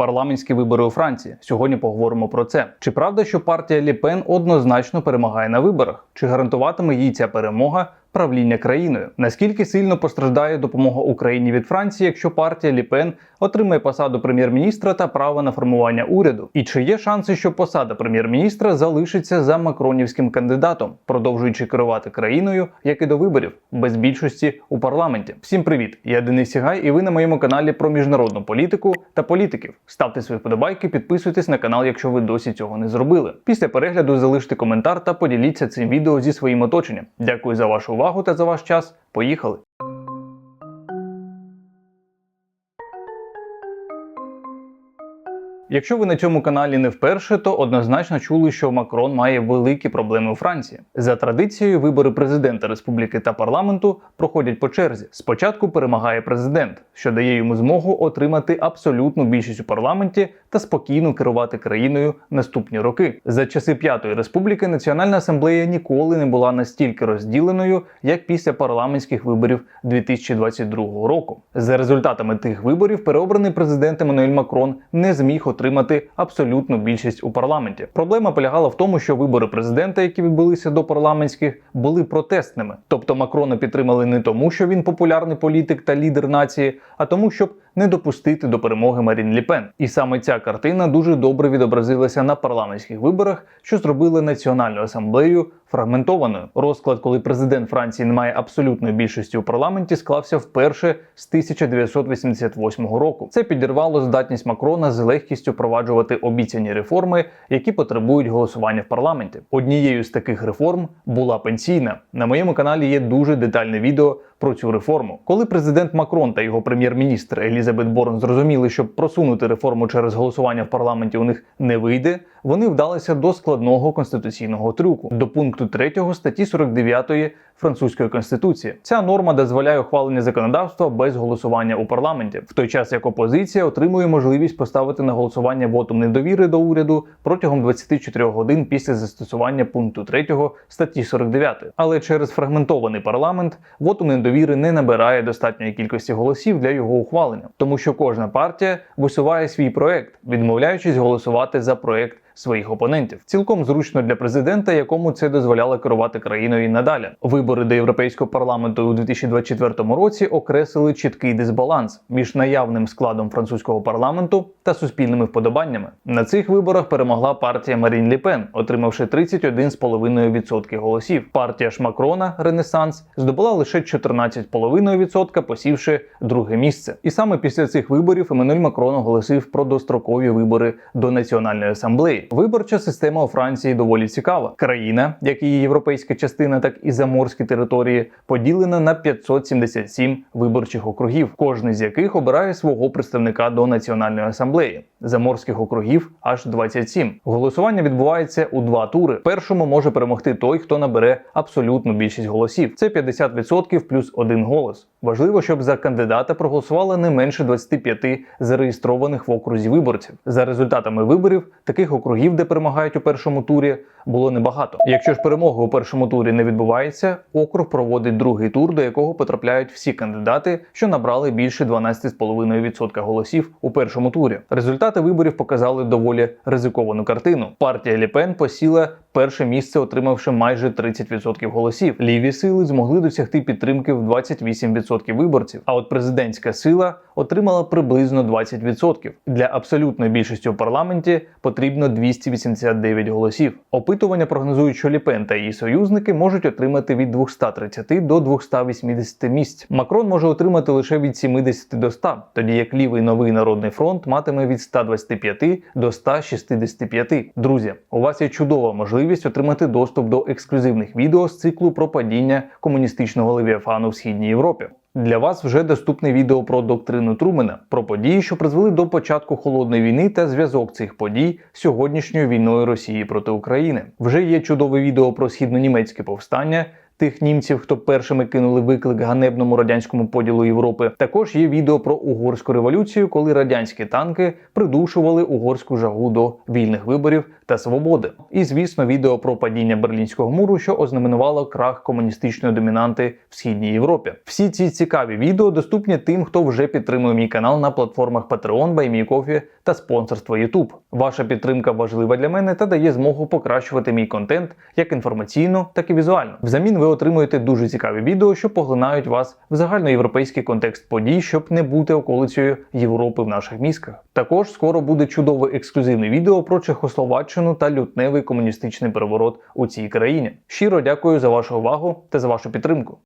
Парламентські вибори у Франції. Сьогодні поговоримо про це. Чи правда, що партія Ліпен однозначно перемагає на виборах? Чи гарантуватиме їй ця перемога? Правління країною наскільки сильно постраждає допомога Україні від Франції, якщо партія Ліпен отримає посаду прем'єр-міністра та право на формування уряду? І чи є шанси, що посада прем'єр-міністра залишиться за макронівським кандидатом, продовжуючи керувати країною, як і до виборів, без більшості у парламенті? Всім привіт! Я Денис Сігай, і ви на моєму каналі про міжнародну політику та політиків. Ставте свої вподобайки, підписуйтесь на канал, якщо ви досі цього не зробили. Після перегляду залиште коментар та поділіться цим відео зі своїм оточенням. Дякую за вашу увагу та за ваш час. Поїхали! Якщо ви на цьому каналі не вперше, то однозначно чули, що Макрон має великі проблеми у Франції. За традицією, вибори президента республіки та парламенту проходять по черзі. Спочатку перемагає президент, що дає йому змогу отримати абсолютну більшість у парламенті та спокійно керувати країною наступні роки. За часи п'ятої республіки Національна асамблея ніколи не була настільки розділеною, як після парламентських виборів 2022 року. За результатами тих виборів переобраний президент Еммануель Макрон не зміг отримати абсолютну більшість у парламенті. Проблема полягала в тому, що вибори президента, які відбулися до парламентських, були протестними. Тобто Макрона підтримали не тому, що він популярний політик та лідер нації, а тому, щоб не допустити до перемоги Марін Ліпен. І саме ця картина дуже добре відобразилася на парламентських виборах, що зробили національну асамблею фрагментованою. Розклад, коли президент Франції не має абсолютної більшості у парламенті, склався вперше з 1988 року. Це підірвало здатність Макрона з легкістю впроваджувати обіцяні реформи, які потребують голосування в парламенті. Однією з таких реформ була пенсійна. На моєму каналі є дуже детальне відео про цю реформу. Коли президент Макрон та його прем'єр-міністр Елізабет Борн зрозуміли, що просунути реформу через голосування в парламенті у них не вийде, вони вдалися до складного конституційного трюку до пункту 3 статті 49 французької конституції. Ця норма дозволяє ухвалення законодавства без голосування у парламенті, в той час як опозиція отримує можливість поставити на голосування вотум недовіри до уряду протягом 24 годин після застосування пункту 3 статті 49. Але через фрагментований парламент вотум недовіри не набирає достатньої кількості голосів для його ухвалення, тому що кожна партія висуває свій проект, відмовляючись голосувати за проект своїх опонентів. Цілком зручно для президента, якому це дозволяло керувати країною надалі. Вибори до європейського парламенту у 2024 році окреслили чіткий дисбаланс між наявним складом французького парламенту та суспільними вподобаннями. На цих виборах перемогла партія Марін Ліпен, отримавши 31,5% голосів. Партія Шмакрона Ренесанс здобула лише 14,5%, посівши друге місце. І саме після цих виборів Еммануель Макрон оголосив про дострокові вибори до національної асамблеї. Виборча система у Франції доволі цікава. Країна, як її європейська частина, так і заморські території, поділена на 577 виборчих округів, кожний з яких обирає свого представника до національної асамблеї. Заморських округів аж 27. Голосування відбувається у два тури. Першому може перемогти той, хто набере абсолютну більшість голосів. Це 50% плюс один голос. Важливо, щоб за кандидата проголосувало не менше 25 зареєстрованих в окрузі виборців. За результатами виборів таких округів, де перемагають у першому турі, було небагато. Якщо ж перемога у першому турі не відбувається, округ проводить другий тур, до якого потрапляють всі кандидати, що набрали більше 12,5% голосів у першому турі. Результати виборів показали доволі ризиковану картину. Партія Ліпен посіла перше місце, отримавши майже 30% голосів. Ліві сили змогли досягти підтримки в 28% виборців. А от президентська сила отримала приблизно 20%. Для абсолютної більшості у парламенті потрібно 289 голосів. Опитування прогнозують, що Ліпен та її союзники можуть отримати від 230 до 280 місць. Макрон може отримати лише від 70 до 100, тоді як лівий новий народний фронт матиме від 125 до 165. Друзі, у вас є чудова можливість отримати доступ до ексклюзивних відео з циклу про падіння комуністичного левіафану в східній Європі. Для вас вже доступне відео про доктрину Трумена, про події, що призвели до початку холодної війни та зв'язок цих подій з сьогоднішньою війною Росії проти України. Вже є чудове відео про східнонімецьке повстання. Тих німців, хто першими кинули виклик ганебному радянському поділу Європи, також є відео про угорську революцію, коли радянські танки придушували угорську жагу до вільних виборів та свободи. І звісно, відео про падіння берлінського муру, що ознаменувало крах комуністичної домінанти в східній Європі. Всі ці цікаві відео доступні тим, хто вже підтримує мій канал на платформах Patreon, BuyMeCoffee та спонсорство YouTube. Ваша підтримка важлива для мене та дає змогу покращувати мій контент як інформаційно, так і візуально. Взамін ви отримуєте дуже цікаві відео, що поглинають вас в загальноєвропейський контекст подій, щоб не бути околицею Європи в наших мізках. Також скоро буде чудове ексклюзивне відео про Чехословаччину та лютневий комуністичний переворот у цій країні. Щиро дякую за вашу увагу та за вашу підтримку.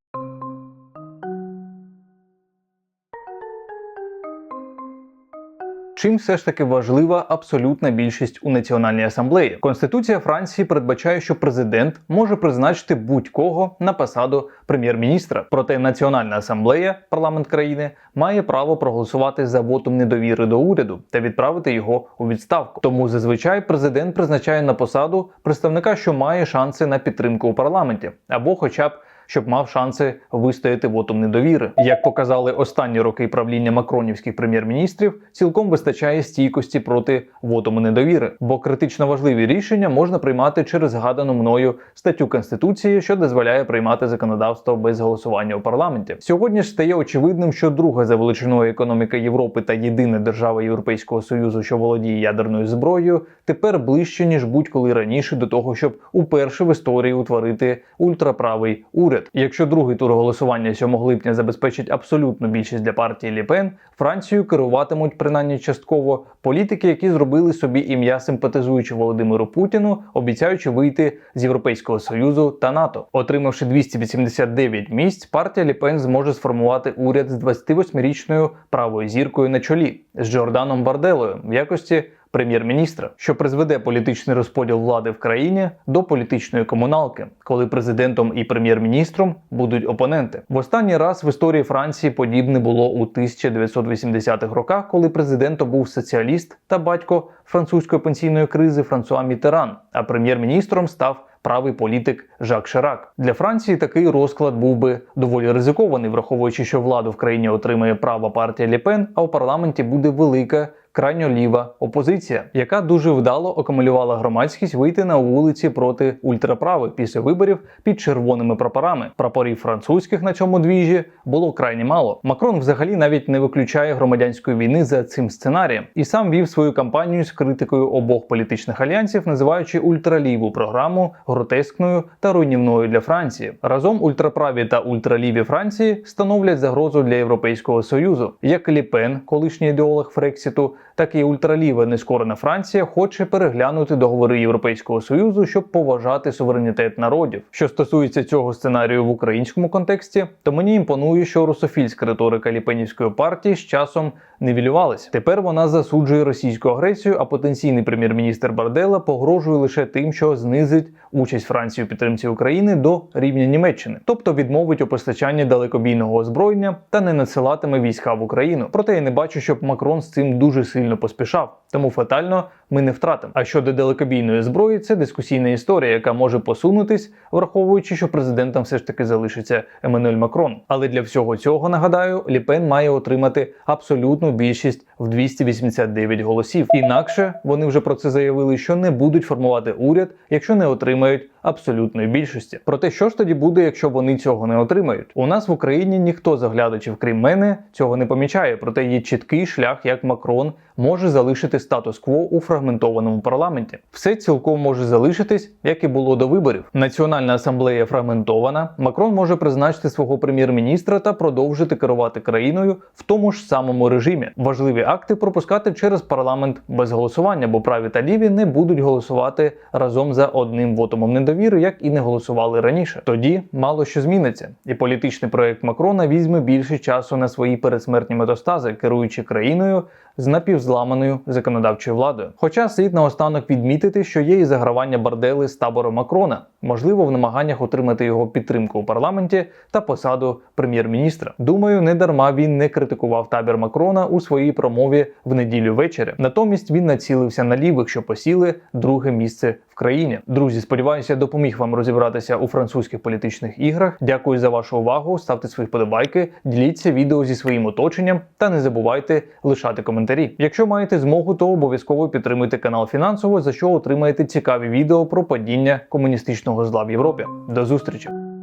Чим все ж таки важлива абсолютна більшість у Національній асамблеї? Конституція Франції передбачає, що президент може призначити будь-кого на посаду прем'єр-міністра. Проте Національна асамблея, парламент країни, має право проголосувати за вотом недовіри до уряду та відправити його у відставку. Тому зазвичай президент призначає на посаду представника, що має шанси на підтримку у парламенті, або, хоча б щоб мав шанси вистояти вотом недовіри. Як показали останні роки правління макронівських прем'єр-міністрів, цілком вистачає стійкості проти вотому недовіри, бо критично важливі рішення можна приймати через згадану мною статтю конституції, що дозволяє приймати законодавство без голосування у парламенті. Сьогодні ж стає очевидним, що друга за величиною економіка Європи та єдина держава Європейського союзу, що володіє ядерною зброєю, тепер ближче ніж будь-коли раніше до того, щоб уперше в історії утворити ультраправий уряд. Якщо другий тур голосування 7 липня забезпечить абсолютну більшість для партії Ліпен, Францію керуватимуть принаймні частково політики, які зробили собі ім'я симпатизуючи Володимиру Путіну, обіцяючи вийти з Європейського союзу та НАТО. Отримавши 289 місць, партія Ліпен зможе сформувати уряд з 28-річною правою зіркою на чолі з Джорданом Барделою в якості прем'єр-міністра, що призведе політичний розподіл влади в країні до політичної комуналки, коли президентом і прем'єр-міністром будуть опоненти. В останній раз в історії Франції подібне було у 1980-х роках, коли президентом був соціаліст та батько французької пенсійної кризи Франсуа Мітеран, а прем'єр-міністром став. Правий політик Жак Ширак для Франції такий розклад був би доволі ризикований, враховуючи, що владу в країні отримає права партія Ліпен, а у парламенті буде велика крайньо ліва опозиція, яка дуже вдало акумулювала громадськість вийти на вулиці проти ультраправих після виборів під червоними прапорами. Прапорів французьких на цьому двіжі було крайні мало. Макрон взагалі навіть не виключає громадянської війни за цим сценарієм і сам вів свою кампанію з критикою обох політичних альянсів, називаючи ультраліву програму гротескною та руйнівною для Франції. Разом ультраправі та ультраліві Франції становлять загрозу для Європейського союзу, як Ліпен, колишній ідеолог Фрексіту так і ультраліва нескорена Франція хоче переглянути договори Європейського союзу, щоб поважати суверенітет народів. Що стосується цього сценарію в українському контексті, то мені імпонує, що русофільська риторика Ліпенівської партії з часом нівелювалася. Тепер вона засуджує російську агресію, а потенційний прем'єр-міністр Бардела погрожує лише тим, що знизить участь Франції у підтримці України до рівня Німеччини, тобто відмовить у постачанні далекобійного озброєння та не надсилатиме війська в Україну. Проте я не бачу, щоб Макрон з цим дуже сильно поспішав. Тому фатально ми не втратимо. А щодо далекобійної зброї, це дискусійна історія, яка може посунутись, враховуючи, що президентом все ж таки залишиться Еммануель Макрон. Але для всього цього нагадаю, Ліпен має отримати абсолютну більшість в 289 голосів. Інакше вони вже про це заявили, що не будуть формувати уряд, якщо не отримають абсолютної більшості. Проте що ж тоді буде, якщо вони цього не отримають? У нас в Україні ніхто з оглядачів, крім мене, цього не помічає. Проте є чіткий шлях, як Макрон може залишити статус-кво у фрагментованому парламенті. Все цілком може залишитись, як і було до виборів. Національна асамблея фрагментована. Макрон може призначити свого прем'єр-міністра та продовжити керувати країною в тому ж самому режимі. Важливі акти пропускати через парламент без голосування, бо праві та ліві не будуть голосувати разом за одним вотомом недовіри, як і не голосували раніше. Тоді мало що зміниться, і політичний проект Макрона візьме більше часу на свої передсмертні метастази, керуючи країною з напівзламаною законодавчою владою. Хоча слід наостанок відмітити, що є і загравання бардели з табору Макрона, можливо, в намаганнях отримати його підтримку у парламенті та посаду прем'єр-міністра. Думаю, не дарма він не критикував табір Макрона у своїй промові в неділю ввечері. Натомість він націлився на лівих, що посіли друге місце в країні. Друзі, сподіваюся, допоміг вам розібратися у французьких політичних іграх. Дякую за вашу увагу. Ставте свої вподобайки, діліться відео зі своїм оточенням та не забувайте лишати коментарі. Якщо маєте змогу, то обов'язково підтримуйте канал фінансово, за що отримаєте цікаві відео про падіння комуністичного зла в Європі. До зустрічі!